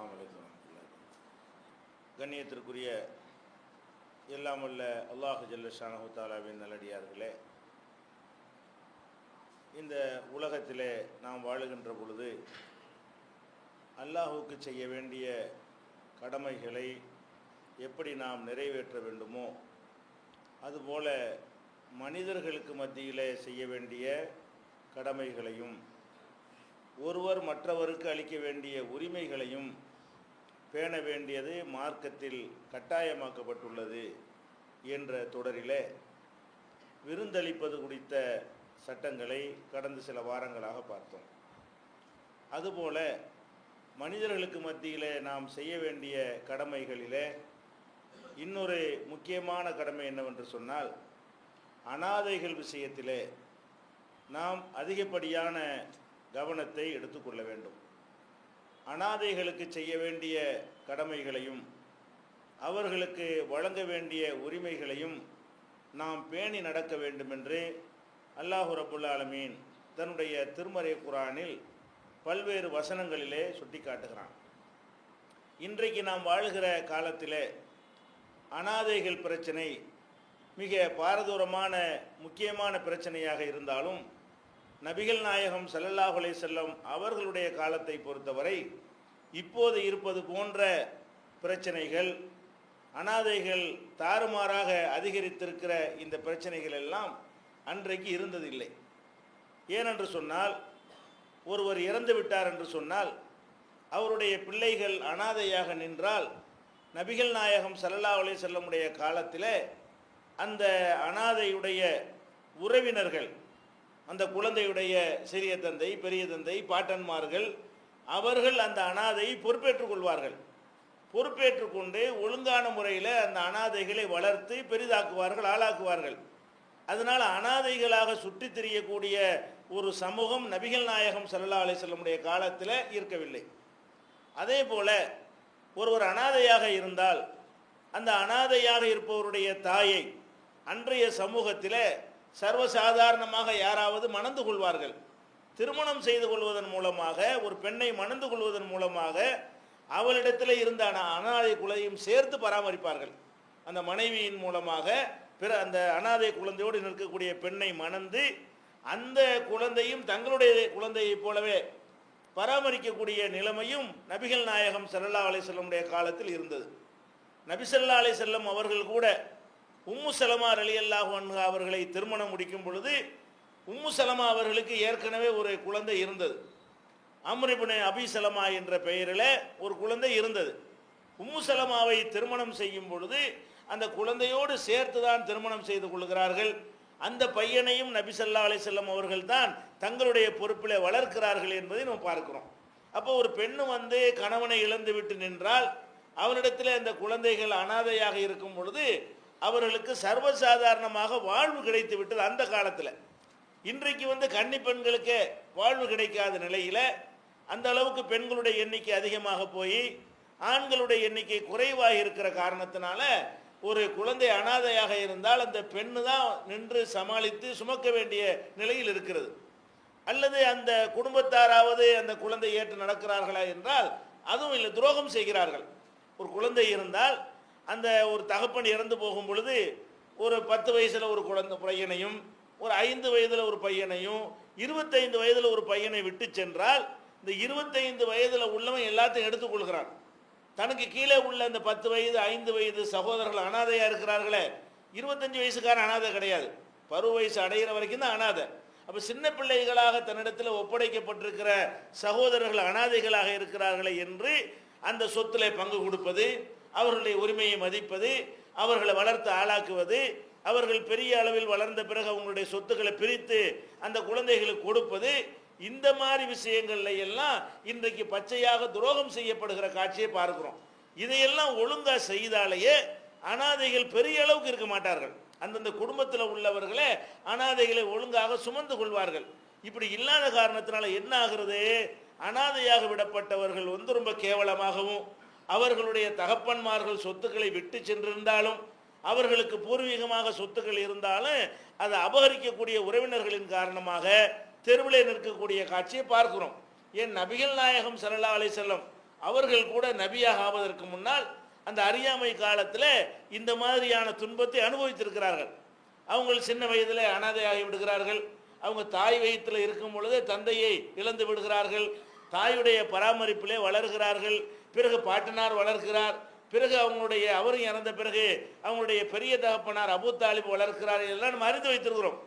அஸ்லாம் வலைக்கம் கண்ணியத்திற்குரிய எல்லாம் உள்ள அல்லாஹு ஜல்லஷானு தாலாவின் நல்லடியார்களே இந்த உலகத்திலே நாம் வாழுகின்ற பொழுது அல்லாஹுவுக்கு செய்ய வேண்டிய கடமைகளை எப்படி நாம் நிறைவேற்ற வேண்டுமோ அதுபோல மனிதர்களுக்கு மத்தியிலே செய்ய வேண்டிய கடமைகளையும் ஒருவர் மற்றவருக்கு அளிக்க வேண்டிய உரிமைகளையும் பேண வேண்டியது மார்க்கத்தில் கட்டாயமாக்கப்பட்டுள்ளது என்ற தொடரிலே விருந்தளிப்பது குறித்த சட்டங்களை கடந்த சில வாரங்களாக பார்த்தோம். அதுபோல மனிதர்களுக்கு மத்தியில் நாம் செய்ய வேண்டிய கடமைகளிலே இன்னொரு முக்கியமான கடமை என்னவென்று சொன்னால் அனாதைகள் விஷயத்திலே நாம் அதிகப்படியான கவனத்தை எடுத்துக்கொள்ள வேண்டும். அனாதைகளுக்கு செய்ய வேண்டிய கடமைகளையும் அவர்களுக்கு வழங்க வேண்டிய உரிமைகளையும் நாம் பேணி நடக்க வேண்டுமென்று அல்லாஹு ரபுல் ஆலமீன் தன்னுடைய திருமறை குரானில் பல்வேறு வசனங்களிலே சுட்டி காட்டுகிறான் இன்றைக்கு நாம் வாழுகிற காலத்திலே அனாதைகள் பிரச்சனை மிக பாரதூரமான முக்கியமான பிரச்சனையாக இருந்தாலும் நபிகள் நாயகம் ஸல்லல்லாஹு செல்லம் அவர்களுடைய காலத்தை பொறுத்தவரை இப்போது இருப்பது போன்ற பிரச்சனைகள் அனாதைகள் தாறுமாறாக அதிகரித்திருக்கிற இந்த பிரச்சனைகள் எல்லாம் அன்றைக்கு இருந்ததில்லை. ஏனென்று சொன்னால் ஒருவர் இறந்து விட்டார் என்று சொன்னால் அவருடைய பிள்ளைகள் அனாதையாக நின்றால் நபிகள் நாயகம் ஸல்லல்லாஹு அலைஹி செல்லமுடைய காலத்தில் அந்த அனாதையுடைய உறவினர்கள் அந்த குழந்தையுடைய சிறிய தந்தை பெரிய தந்தை பாட்டன்மார்கள் அவர்கள் அந்த அனாதையை பொறுப்பேற்றுக் கொள்வார்கள். பொறுப்பேற்றுக் கொண்டு ஒழுங்கான முறையில் அந்த அனாதைகளை வளர்த்து பெரிதாக்குவார்கள் ஆளாக்குவார்கள். அதனால் அனாதைகளாக சுற்றித் திரியக்கூடிய ஒரு சமூகம் நபிகள் நாயகம் சல்லா அலிசல்லமுடைய காலத்தில் இருக்கவில்லை. அதே போல ஒருவர் அனாதையாக இருந்தால் அந்த அனாதையாக இருப்பவருடைய தாயை அன்றைய சமூகத்தில் சர்வசாதாரணமாக யாராவது மணந்து கொள்வார்கள். திருமணம் செய்து கொள்வதன் மூலமாக ஒரு பெண்ணை மணந்து கொள்வதன் மூலமாக அவளிடத்தில் இருந்த அனாதை குலையும் சேர்த்து பராமரிப்பார்கள். அந்த மனைவியின் மூலமாக பிற அந்த அனாதை குழந்தையோடு நிற்கக்கூடிய பெண்ணை மணந்து அந்த குழந்தையும் தங்களுடைய குழந்தையைப் போலவே பராமரிக்கக்கூடிய நிலைமையும் நபிகள் நாயகம் சல்லா அலைஹி வஸல்லமுடைய காலத்தில் இருந்தது. நபி ஸல்லல்லாஹு அலைஹி அவர்கள் கூட உம்மு சலமா ரலியல்லாஹு அன்ஹா அவர்களை திருமணம் முடிக்கும் பொழுது உம்மு சலமா அவர்களுக்கு ஏற்கனவே ஒரு குழந்தை இருந்தது. அம்ரிபுனே அபி சலமா என்ற பெயரில் ஒரு குழந்தை இருந்தது. உம்மு சலமாவை திருமணம் செய்யும் பொழுது அந்த குழந்தையோடு சேர்த்து தான் திருமணம் செய்து கொள்கிறார்கள். அந்த பையனையும் நபி ஸல்லல்லாஹு அலைஹி அவர்கள் தான் தங்களுடைய பொறுப்பில் வளர்க்கிறார்கள் என்பதை நம்ம பார்க்கிறோம். அப்போ ஒரு பெண்ணு வந்து கணவனை இழந்து விட்டு நின்றால் அவரிடத்தில் அந்த குழந்தைகள் அனாதையாக இருக்கும் பொழுது அவர்களுக்கு சர்வசாதாரணமாக வாழ்வு கிடைத்து விட்டது அந்த காலத்தில். இன்றைக்கு வந்து கன்னி பெண்களுக்கு வாழ்வு கிடைக்காத நிலையில் அந்த அளவுக்கு பெண்களுடைய எண்ணிக்கை அதிகமாக போய் ஆண்களுடைய எண்ணிக்கை குறைவாக இருக்கிற காரணத்தினால ஒரு குழந்தை அனாதையாக இருந்தால் அந்த பெண்ணு தான் நின்று சமாளித்து சுமக்க வேண்டிய நிலையில் இருக்கிறது. அல்லது அந்த குடும்பத்தாராவது அந்த குழந்தை ஏற்று நடக்கிறார்களா என்றால் அதுவும் இல்லை துரோகம் செய்கிறார்கள். ஒரு குழந்தை இருந்தால் அந்த ஒரு தகப்பன் இறந்து போகும் பொழுது ஒரு பத்து வயசில் ஒரு குழந்தை பையனையும் ஒரு ஐந்து வயதில் ஒரு பையனையும் இருபத்தைந்து வயதில் ஒரு பையனை விட்டு சென்றால் இந்த இருபத்தைந்து வயதில் உள்ளவன் எல்லாத்தையும் எடுத்துக்கொள்கிறான் தனக்கு கீழே உள்ள இந்த பத்து வயது ஐந்து வயது சகோதரர்கள் அனாதையாக இருக்கிறார்களே இருபத்தஞ்சு வயசுக்காரன் அனாதை கிடையாது. பருவ வயசு அடைகிற வரைக்கும் தான் அனாதை. அப்போ சின்ன பிள்ளைகளாக தன்னிடத்தில் ஒப்படைக்கப்பட்டிருக்கிற சகோதரர்கள் அனாதைகளாக இருக்கிறார்களே என்று அந்த சொத்துல பங்கு கொடுப்பது அவர்களுடைய உரிமையை மதிப்பது அவர்களை வளர்த்து ஆளாக்குவது அவர்கள் பெரிய அளவில் வளர்ந்த பிறகு அவங்களுடைய சொத்துக்களை பிரித்து அந்த குழந்தைகளுக்கு கொடுப்பது இந்த மாதிரி விஷயங்கள்ல எல்லாம் இன்றைக்கு பச்சையாக துரோகம் செய்யப்படுகிற காட்சியை பார்க்கிறோம். இதையெல்லாம் ஒழுங்கா செய்தாலேயே அனாதைகள் பெரிய அளவுக்கு இருக்க மாட்டார்கள். அந்தந்த குடும்பத்தில் உள்ளவர்களே அனாதைகளை ஒழுங்காக சுமந்து கொள்வார்கள். இப்படி இல்லாத காரணத்தினால என்ன ஆகிறது? அனாதையாக விடப்பட்டவர்கள் வந்து ரொம்ப கேவலமாகவும் அவர்களுடைய தகப்பன்மார்கள் சொத்துக்களை விட்டு சென்றிருந்தாலும் அவர்களுக்கு பூர்வீகமாக சொத்துக்கள் இருந்தாலும் அதை அபகரிக்கக்கூடிய உறவினர்களின் காரணமாக தெருவில் நிற்கக்கூடிய காட்சியை பார்க்கிறோம். ஏன் நபிகள் நாயகம் சல்லா அலை செல்லம் அவர்கள் கூட நபியாக ஆவதற்கு முன்னால் அந்த அறியாமை காலத்தில் இந்த மாதிரியான துன்பத்தை அனுபவித்திருக்கிறார்கள். அவங்க சின்ன வயதில் அனாதையாகி விடுகிறார்கள். அவங்க தாய் வயிற்றில் இருக்கும் பொழுதே தந்தையை இழந்து விடுகிறார்கள். தாயுடைய பராமரிப்பிலே வளர்கிறார்கள். பிறகு பாட்டனார் வளர்க்கிறார். பிறகு அவங்களுடைய அவரும் இறந்த பிறகு அவங்களுடைய பெரிய தகப்பனார் அபு தாலிப் வளர்க்கிறார் இதெல்லாம் நம்ம அறிந்து வைத்திருக்கிறோம்.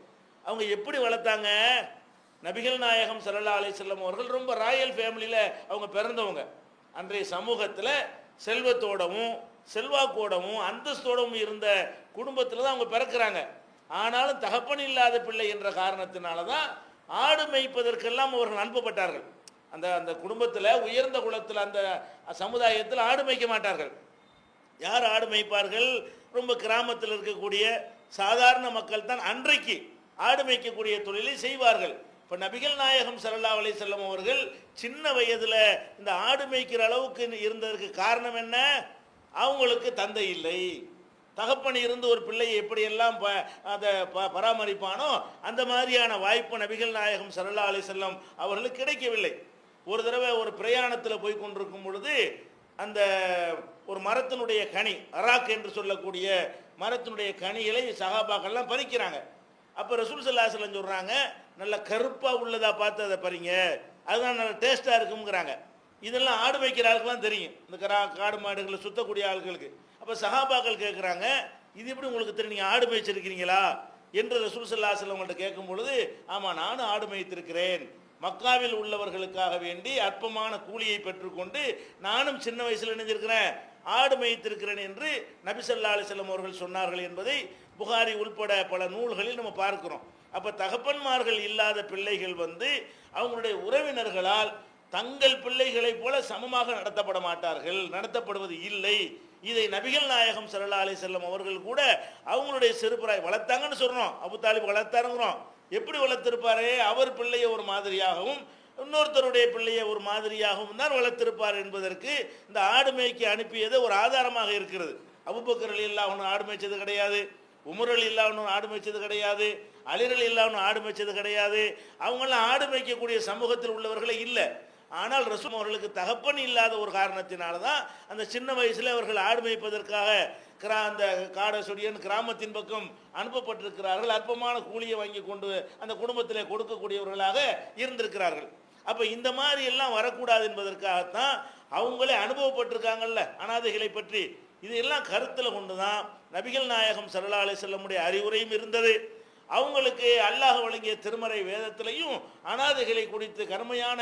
அவங்க எப்படி வளர்த்தாங்க? நபிகள் நாயகம் ஸல்லல்லாஹு அலி செல்லம் அவர்கள் ரொம்ப ராயல் ஃபேமிலியில் அவங்க பிறந்தவங்க. அன்றைய சமூகத்தில் செல்வத்தோடவும் செல்வாக்கோடவும் அந்தஸ்தோடவும் இருந்த குடும்பத்தில் தான் அவங்க பிறக்கிறாங்க. ஆனாலும் தகப்பன் இல்லாத பிள்ளை என்ற காரணத்தினால தான் ஆடு மேய்ப்பதற்கெல்லாம் அவர்கள் அனுப்பப்பட்டார்கள். அந்த அந்த குடும்பத்தில் உயர்ந்த குலத்தில் அந்த சமுதாயத்தில் ஆடு மேய்க்க மாட்டார்கள். யார் ஆடு மேய்ப்பார்கள்? ரொம்ப கிராமத்தில் இருக்கக்கூடிய சாதாரண மக்கள் தான் அன்றைக்கு ஆடு மேய்க்கக்கூடிய தொழிலை செய்வார்கள். இப்போ நபிகள் நாயகம் ஸல்லல்லாஹு அலைஹி செல்லம் அவர்கள் சின்ன வயதில் இந்த ஆடு மேய்க்கிற அளவுக்கு இருந்ததற்கு காரணம் என்ன? அவங்களுக்கு தந்தை இல்லை. தகப்பன் இருந்து ஒரு பிள்ளையை எப்படியெல்லாம் ப அதை ப பராமரிப்பானோ அந்த மாதிரியான வாய்ப்பு நபிகள் நாயகம் ஸல்லல்லாஹு அலைஹி செல்லம் அவர்களுக்கு கிடைக்கவில்லை. ஒரு தடவை ஒரு பிரயாணத்தில் போய் கொண்டிருக்கும் பொழுது அந்த ஒரு மரத்தினுடைய கனி அராக் என்று சொல்லக்கூடிய மரத்தினுடைய கனிகளை சகாபாக்கள்லாம் பறிக்கிறாங்க. அப்போ ரசூல் சல்லாஹலம் சொல்கிறாங்க நல்ல கருப்பாக உள்ளதாக பார்த்து அதை பறிங்க. அதுதான் நல்ல டேஸ்ட்டாக இருக்குங்கிறாங்க இதெல்லாம் ஆடு வைக்கிற ஆளுக்கெல்லாம் தெரியும். இந்த கரா காடு மாடுகளை சுத்தக்கூடிய ஆளுகளுக்கு. அப்போ சகாபாக்கள் கேட்குறாங்க இது எப்படி உங்களுக்கு தெரியும்? நீங்கள் ஆடு மேய்ச்சிருக்கிறீங்களா? என்று ரசூல் சல்லாஹ் அவங்கள்ட்ட கேட்கும் பொழுது ஆமாம் நானும் ஆடு மேய்த்திருக்கிறேன். மக்காவில் உள்ளவர்களுக்காக வேண்டி அற்பமான கூலியை பெற்றுக்கொண்டு நானும் சின்ன வயசில் இணைஞ்சிருக்கிறேன் ஆடு மேய்த்திருக்கிறேன் என்று நபிசல்லா அலிசல்லம் அவர்கள் சொன்னார்கள் என்பதை புகாரி உள்பட பல நூல்களில் நம்ம பார்க்கிறோம். அப்போ தகப்பன்மார்கள் இல்லாத பிள்ளைகள் வந்து அவங்களுடைய உறவினர்களால் தங்கள் பிள்ளைகளைப் போல சமமாக நடத்தப்பட மாட்டார்கள் நடத்தப்படுவது இல்லை. இதை நபிகள் நாயகம் சல்லா அலி செல்லம் அவர்கள் கூட அவங்களுடைய சிறுபிராய் வளர்த்தாங்கன்னு சொல்கிறோம் அபு தாலிப் வளர்த்தாருங்கிறோம். எப்படி வளர்த்திருப்பாரே? அவர் பிள்ளையை ஒரு மாதிரியாகவும் இன்னொருத்தருடைய பிள்ளையை ஒரு மாதிரியாகவும் தான் வளர்த்திருப்பார் என்பதற்கு இந்த ஆடு மேய்க்கு அனுப்பியது ஒரு ஆதாரமாக இருக்கிறது. அபுபக்கர் இல்லா ஒன்று ஆடு மேய்ச்சது கிடையாது. உமரல் இல்லா ஒன்று ஆடு மேய்ச்சது கிடையாது. அலிரல் இல்லா ஒன்று ஆடு மேய்ச்சது கிடையாது. அவங்களாம் ஆடு மேய்க்கக்கூடிய சமூகத்தில் உள்ளவர்களே இல்லை. ஆனால் ரசூல் அவர்களுக்கு தகப்பன் இல்லாத ஒரு காரணத்தினால தான் அந்த சின்ன வயசில் அவர்கள் ஆடு மேய்ப்பதற்காக கிரா அந்த காடசுடியன் கிராமத்தின் பக்கம் அனுப்பப்பட்டிருக்கிறார்கள். அற்பமான கூலியை வாங்கி கொண்டு அந்த குடும்பத்தில் கொடுக்கக்கூடியவர்களாக இருந்திருக்கிறார்கள். அப்போ இந்த மாதிரி எல்லாம் வரக்கூடாது என்பதற்காகத்தான் அவங்களே அனுபவப்பட்டிருக்காங்கல்ல. அனாதைகளை பற்றி. இதையெல்லாம் கருத்தில் கொண்டு தான் நபிகள் நாயகம் சரலாலை செல்லமுடைய அறிவுரையும் இருந்தது. அவங்களுக்கு அல்லாஹ் வழங்கிய திருமறை வேதத்திலையும் அனாதைகளை குறித்து கருமையான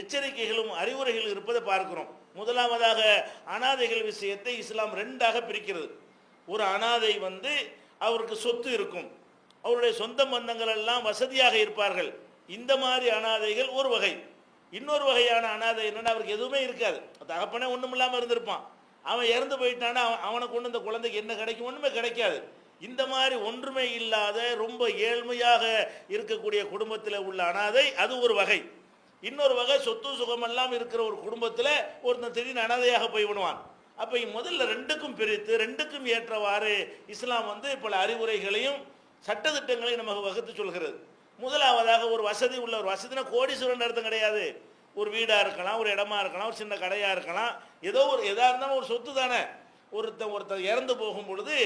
எச்சரிக்கைகளும் அறிவுரைகள் இருப்பதை பார்க்கிறோம். முதலாவதாக அனாதைகள் விஷயத்தை இஸ்லாம் ரெண்டாக பிரிக்கிறது. ஒரு அனாதை வந்து அவருக்கு சொத்து இருக்கும். அவருடைய சொந்த பந்தங்கள் எல்லாம் வசதியாக இருப்பார்கள். இந்த மாதிரி அனாதைகள் ஒரு வகை. இன்னொரு வகையான அனாதை என்னென்னா அவருக்கு எதுவுமே இருக்காது. தகப்பனே ஒன்றும் இல்லாமல் இருந்திருப்பான். அவன் இறந்து போயிட்டான்னா அவன் அவனை கொண்டு இந்த குழந்தைக்கு என்ன கிடைக்கும்? ஒன்றுமே கிடைக்காது. இந்த மாதிரி ஒன்றுமே இல்லாத ரொம்ப ஏழ்மையாக இருக்கக்கூடிய குடும்பத்தில் உள்ள அனாதை அது ஒரு வகை. இன்னொரு வகை சொத்து சுகமெல்லாம் இருக்கிற ஒரு குடும்பத்தில் ஒருத்தன் திடீர்னு அனாதையாக போய்விடுவான் அப்போ முதல்ல ரெண்டுக்கும் பிரித்து ரெண்டுக்கும் ஏற்றவாறு இஸ்லாம் வந்து பல அறிவுரைகளையும் சட்டத்திட்டங்களையும் நமக்கு வகுத்து சொல்கிறது. முதலாவதாக ஒரு வசதி உள்ள ஒரு வசதினா கோடீஸ்வரன் அர்த்தம் கிடையாது. ஒரு வீடாக இருக்கலாம் ஒரு இடமா இருக்கலாம் ஒரு சின்ன கடையாக இருக்கலாம். ஏதோ ஒரு எதாக இருந்தாலும் ஒரு சொத்து தானே. ஒருத்தன் ஒருத்தன் இறந்து போகும் பொழுது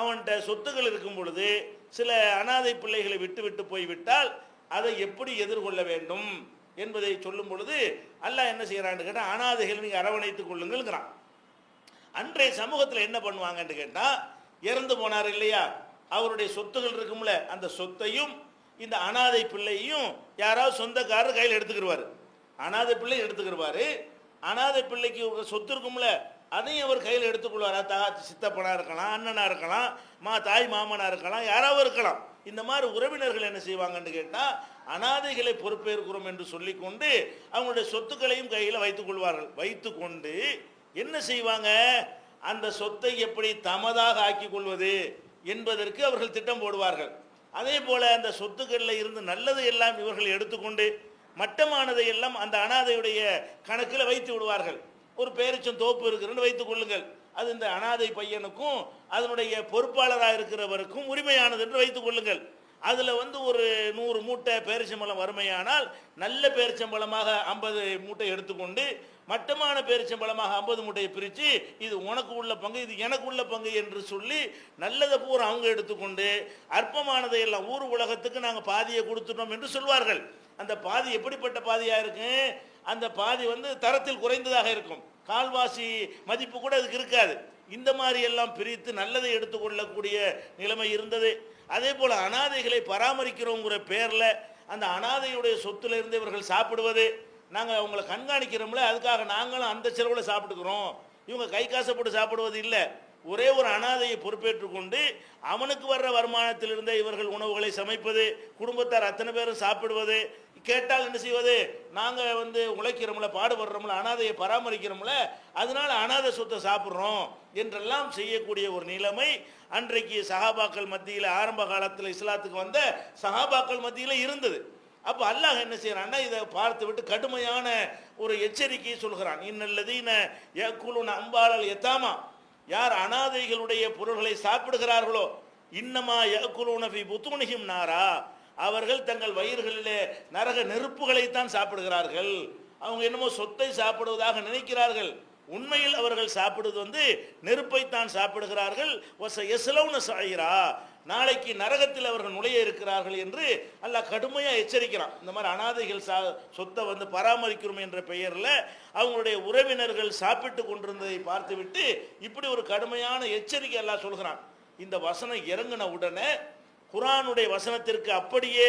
அவன்கிட்ட சொத்துக்கள் இருக்கும் பொழுது சில அனாதை பிள்ளைகளை விட்டு விட்டு போய்விட்டால் அதை எப்படி எதிர்கொள்ள வேண்டும் என்பதை சொல்லும் பொழுது அல்லாஹ் என்ன செய்கிறான்னு கேட்டால் அனாதைகளை நீங்கள் அரவணைத்துக் கொள்ளுங்கள்ங்கிறான். அன்றைய சமூகத்தில் என்ன பண்ணுவாங்கன்னு கேட்டால் இறந்து போனார் இல்லையா? அவருடைய சொத்துகள் இருக்கும்ல அந்த சொத்தையும் இந்த அனாதை பிள்ளையும் யாராவது சொந்தக்காரர் கையில் எடுத்துக்கிடுவார் அனாதை பிள்ளை எடுத்துக்கிடுவார் அனாதை பிள்ளைக்கு ஒரு சொத்து இருக்கும்ல அதையும் அவர் கையில் எடுத்துக்கொள்வார்? தா சித்தப்பனா இருக்கலாம் அண்ணனாக இருக்கலாம் மா தாய் மாமனா இருக்கலாம் யாராவது இருக்கலாம். இந்த மாதிரி உறவினர்கள் என்ன செய்வாங்கன்னு கேட்டால் அனாதைகளை பொறுப்பேற்கிறோம் என்று சொல்லிக்கொண்டு அவங்களுடைய சொத்துக்களையும் கையில் வைத்துக் கொள்வார்கள். வைத்துக்கொண்டு என்ன செய்வாங்க? அந்த சொத்தை எப்படி தமதாக ஆக்கி கொள்வது என்பதற்கு அவர்கள் திட்டம் போடுவார்கள். அதே போல அந்த சொத்துக்களில் இருந்து நல்லது எல்லாம் இவர்கள் எடுத்துக்கொண்டு மட்டமானதை எல்லாம் அந்த அனாதையுடைய கணக்கில் வைத்து விடுவார்கள். ஒரு பேரிச்சம் தோப்பு இருக்குன்னு வைத்துக் கொள்ளுங்கள். அது இந்த அனாதை பையனுக்கும் அதனுடைய பொறுப்பாளராக இருக்கிறவருக்கும் உரிமையானது என்று வைத்துக் கொள்ளுங்கள். அதில் வந்து ஒரு நூறு மூட்டை பேரிச்சம்பழம் வறுமையானால் நல்ல பேரிச்சம்பழமாக ஐம்பது மூட்டை எடுத்துக்கொண்டு மட்டமான பேரிச்சம்பழமாக ஐம்பது மூட்டையை பிரித்து இது உனக்கு உள்ள பங்கு இது எனக்கு உள்ள பங்கு என்று சொல்லி நல்லதை பூரா அவங்க எடுத்துக்கொண்டு அற்பமானதை எல்லாம் ஊர் உலகத்துக்கு நாங்கள் பாதியை கொடுத்துட்டோம் என்று சொல்வார்கள். அந்த பாதி எப்படிப்பட்ட பாதியாக இருக்கும் அந்த பாதி வந்து தரத்தில் குறைந்ததாக இருக்கும். கால்வாசி மதிப்பு கூட அதுக்கு இருக்காது. இந்த மாதிரி எல்லாம் பிரித்து நல்லதை எடுத்துக்கொள்ளக்கூடிய நிலைமை இருந்தது. அதே போல் அனாதைகளை பராமரிக்கிறோங்கிற பேரில் அந்த அனாதையுடைய சொத்துல இருந்து இவர்கள் சாப்பிடுவது நாங்கள் அவங்கள கண்காணிக்கிறோம்ல அதுக்காக நாங்களும் அந்த செலவில் சாப்பிட்டுக்கிறோம். இவங்க கை காசை போட்டு சாப்பிடுவது இல்லை. ஒரே ஒரு அனாதையை பொறுப்பேற்று கொண்டு அவனுக்கு வர்ற வருமானத்திலிருந்தே இவர்கள் உணவுகளை சமைப்பது குடும்பத்தார் அத்தனை பேரும் சாப்பிடுவது கேட்டால் என்ன செய்வது? நாங்கள் வந்து உழைக்கிறோம்ல பாடுபடுறோம்ல அனாதையை பராமரிக்கிறோம்ல அதனால அனாதை சொத்தை சாப்பிட்றோம் என்றெல்லாம் செய்யக்கூடிய ஒரு நிலைமை அன்றைக்கு சஹாபாக்கள் மத்தியில் ஆரம்ப காலத்தில் இஸ்லாத்துக்கு வந்த சஹாபாக்கள் மத்தியில் இருந்தது. அப்போ அல்லாஹ் என்ன செய்கிறான்னா இதை பார்த்து விட்டு கடுமையான ஒரு எச்சரிக்கையை சொல்கிறான். இன்னல்லதீன குழுன அம்பாளல் எத்தாமா யார் அனாதைகளுடைய பொருள்களை சாப்பிடுகிறார்களோ இன்னமா யக்குலுன ஃபி நாரா. அவர்கள் தங்கள் வயிறுகளிலே நரக நெருப்புகளைத்தான் சாப்பிடுகிறார்கள். அவங்க என்னமோ சொத்தை சாப்பிடுவதாக நினைக்கிறார்கள். உண்மையில் அவர்கள் சாப்பிடுவது வந்து நெருப்பைத்தான் சாப்பிடுகிறார்கள். ஒச எசலவுன சாயிரா நாளைக்கு நரகத்தில் அவர்கள் நுழைய இருக்கிறார்கள் என்று அல்லாஹ் கடுமையாக எச்சரிக்கிறான். இந்த மாதிரி அனாதைகள் சா சொத்தை வந்து பராமரிக்கிறோம் என்ற பெயரில் அவங்களுடைய உறவினர்கள் சாப்பிட்டு கொண்டிருந்ததை பார்த்துவிட்டு இப்படி ஒரு கடுமையான எச்சரிக்கை எல்லாம் சொல்கிறான். இந்த வசனம் இறங்கின உடனே குரானுடைய வசனத்திற்கு அப்படியே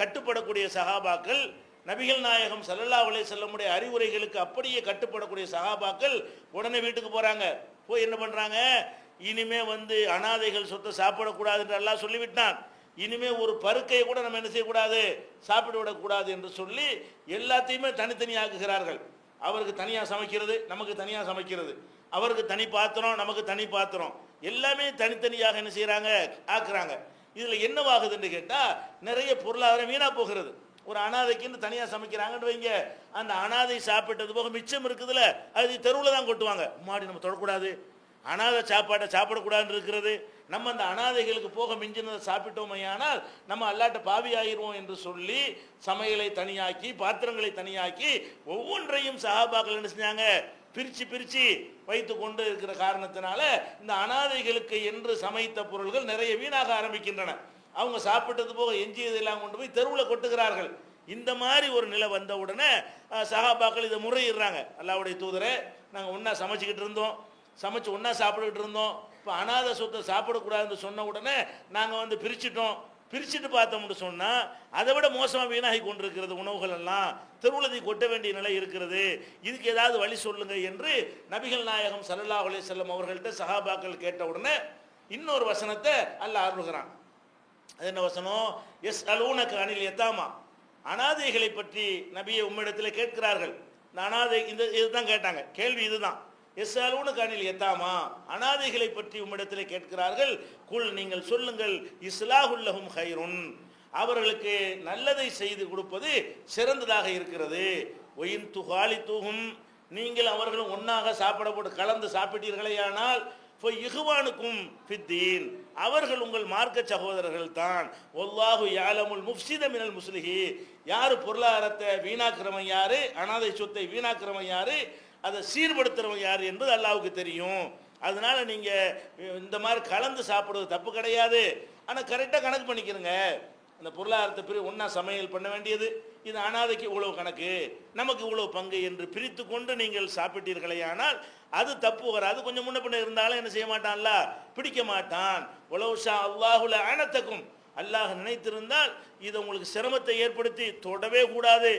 கட்டுப்படக்கூடிய சகாபாக்கள் நபிகள் நாயகம் சல்லல்லா அலே செல்லமுடைய அறிவுரைகளுக்கு அப்படியே கட்டுப்படக்கூடிய சகாபாக்கள் உடனே வீட்டுக்கு போறாங்க. போய் என்ன பண்றாங்க? இனிமே வந்து அனாதைகள் சொத்தை சாப்பிடக்கூடாது என்று எல்லாம் சொல்லிவிட்டான். இனிமே ஒரு பருக்கையை கூட நம்ம என்ன செய்யக்கூடாது? சாப்பிட விடக்கூடாது என்று சொல்லி எல்லாத்தையுமே தனித்தனியாக்குகிறார்கள் அவருக்கு தனியாக சமைக்கிறது நமக்கு தனியாக சமைக்கிறது. அவருக்கு தனி பாத்திரம் நமக்கு தனி பாத்திரம். எல்லாமே தனித்தனியாக என்ன செய்கிறாங்க ஆக்குறாங்க. இதில் என்னவாகுதுன்னு கேட்டால் நிறைய பொருளாதாரம் வீணாக போகிறது. ஒரு அனாதைக்குன்னு தனியாக சமைக்கிறாங்கன்னு வைங்க. அந்த அனாதை சாப்பிட்டது போக மிச்சம் இருக்குதுல்ல அது தெருவில் தான் கொட்டுவாங்க. மாடி நம்ம தொடக்கூடாது. அனாதை சாப்பாட்டை சாப்பிடக்கூடாதுன்னு இருக்கிறது. நம்ம அந்த அனாதைகளுக்கு போக மிஞ்சினதை சாப்பிட்டோமையானால் நம்ம அல்லாட்ட பாவி ஆகிருவோம் என்று சொல்லி சமையலை தனியாக்கி பாத்திரங்களை தனியாக்கி ஒவ்வொன்றையும் சகாபாக்கள் என்ன செஞ்சாங்க? பிரித்து பிரித்து வைத்து கொண்டு இருக்கிற காரணத்தினால இந்த அனாதைகளுக்கு என்று சமைத்த பொருள்கள் நிறைய வீணாக ஆரம்பிக்கின்றன. அவங்க சாப்பிட்டது போக எஞ்சியதெல்லாம் கொண்டு போய் தெருவில் கொட்டுகிறார்கள். இந்த மாதிரி ஒரு நிலை வந்த உடனே சகாபாக்கள் இதை முறையிடுறாங்க. அல்லாவுடைய தூதரை நாங்கள் ஒன்றா சமைச்சிக்கிட்டு இருந்தோம். சமைச்சு ஒன்றா சாப்பிட்டுக்கிட்டு இருந்தோம். இப்போ அனாதை சொத்தை சாப்பிடக்கூடாதுன்னு சொன்ன உடனே நாங்கள் வந்து பிரிச்சிட்டோம். பிரிச்சுட்டு பார்த்தோம்னு சொன்னால் அதை விட மோசமாக வீணாகி கொண்டிருக்கிறது உணவுகள் எல்லாம் திருவுளதி கொட்ட வேண்டிய நிலை இருக்கிறது. இதுக்கு ஏதாவது வழி சொல்லுங்க என்று நபிகள் நாயகம் சல்லா அலே செல்லம் அவர்கள்ட்ட சஹாபாக்கள் கேட்ட உடனே இன்னொரு வசனத்தை அல்ல அருள்கிறான். அது என்ன வசனம்? எஸ் அலூனக்கு அணில் எத்தாமா அனாதைகளை பற்றி நபியை உம்மிடத்தில் கேட்கிறார்கள். இந்த அனாதை இந்த இதுதான் கேட்டாங்க. கேள்வி இதுதான். எஸ் காணில் எத்தாமா? அனாதைகளை பற்றி உம்மிடத்தில் கேட்கிறார்கள். குல் நீங்கள் சொல்லுங்கள் இஸ்லாஹுல்லஹும் ஹைருன். அவர்களுக்கு நல்லதை செய்து கொடுப்பது சிறந்ததாக இருக்கிறது. ஒயின் துகாலி தூகும் நீங்கள் அவர்களும் ஒன்றாக சாப்பிட போட்டு கலந்து சாப்பிட்டீர்களேயானால் இகுவானுக்கும் ஃபித்தீன். அவர்கள் உங்கள் மார்க்க சகோதரர்கள் தான். ஒல்லாஹு யாலமுல் முஃப்சித மினல் முஸ்லிஹி யார் பொருளாதாரத்தை வீணாக்குறவன் யாரு? அனாதை சொத்தை வீணாக்குறவன் யாரு? அதை சீர்படுத்துகிறவங்க யார் என்பது அல்லாவுக்கு தெரியும். அதனால் நீங்கள் இந்த மாதிரி கலந்து சாப்பிடுவது தப்பு கிடையாது. ஆனால் கரெக்டாக கணக்கு பண்ணிக்கிறங்க. அந்த பொருளாதாரத்தை பிரி ஒன்றா சமையல் பண்ண வேண்டியது. இது அனாதைக்கு இவ்வளவு கணக்கு. நமக்கு இவ்வளவு பங்கு என்று பிரித்து கொண்டு நீங்கள் சாப்பிட்டீர்களே ஆனால் அது தப்பு வராது. கொஞ்சம் முன்ன பின்ன இருந்தாலும் என்ன செய்ய மாட்டான்ல? பிடிக்க மாட்டான். உலவுஷா அல்லாஹுல ஆனத்தக்கும் அல்லாஹ் நினைத்திருந்தால் இது உங்களுக்கு சிரமத்தை ஏற்படுத்தி தொடவே கூடாது.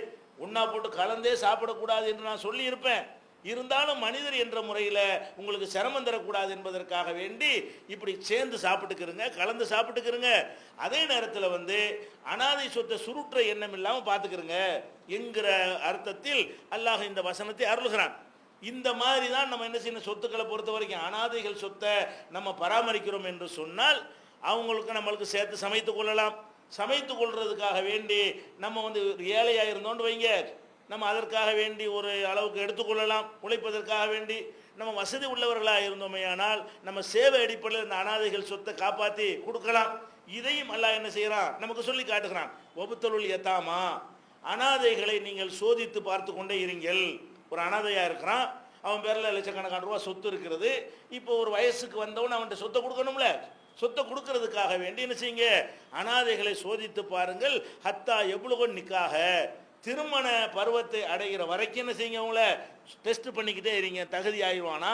ஒன்றா போட்டு கலந்தே சாப்பிடக்கூடாது என்று நான் சொல்லியிருப்பேன். இருந்தாலும் மனிதர் என்ற முறையில் உங்களுக்கு சிரமம் தரக்கூடாது என்பதற்காக வேண்டி இப்படி சேர்ந்து சாப்பிட்டுக்கிறங்க கலந்து சாப்பிட்டுக்கிறங்க அதே நேரத்தில் வந்து அனாதை சொத்தை சுருற்ற எண்ணம் இல்லாமல் பார்த்துக்கிறங்க என்கிற அர்த்தத்தில் அல்லாஹ் இந்த வசனத்தை அருள்கிறான். இந்த மாதிரி தான் நம்ம என்ன செய்யணும் சொத்துக்களை பொறுத்த வரைக்கும் அனாதைகள் சொத்தை நம்ம பராமரிக்கிறோம் என்று சொன்னால் அவங்களுக்கு நம்மளுக்கு சேர்த்து சமைத்து கொள்ளலாம். சமைத்து கொள்றதுக்காக வேண்டி நம்ம வந்து ஏழையாக இருந்தோன்னு வைங்க. நம்ம அதற்காக வேண்டி ஒரு அளவுக்கு எடுத்துக்கொள்ளலாம் உழைப்பதற்காக வேண்டி நம்ம வசதி உள்ளவர்களாக இருந்தோமேயானால் நம்ம சேவை அடிப்படையில் இந்த அனாதைகள் சொத்தை காப்பாற்றி கொடுக்கலாம். இதையும் அல்லாஹ் என்ன செய்கிறான் நமக்கு சொல்லி காட்டுகிறான். ஒபுத்தலுள் எத்தாமா அனாதைகளை நீங்கள் சோதித்து பார்த்து கொண்டே இருங்கள். ஒரு அனாதையாக இருக்கிறான். அவன் பேரில் லட்சக்கணக்கான ரூபா சொத்து இருக்கிறது. இப்போ ஒரு வயசுக்கு வந்தவன் அவன்கிட்ட சொத்தை கொடுக்கணும்ல? சொத்தை கொடுக்கறதுக்காக வேண்டி என்ன செய்யுங்க? அனாதைகளை சோதித்து பாருங்கள். ஹத்தா எவ்வளவு நிக்காக. திருமண பருவத்தை அடைகிற வரைக்கும் என்ன செய்யுங்க அவங்கள? டெஸ்ட் பண்ணிக்கிட்டே இருங்க. தகுதி ஆயிடுவானா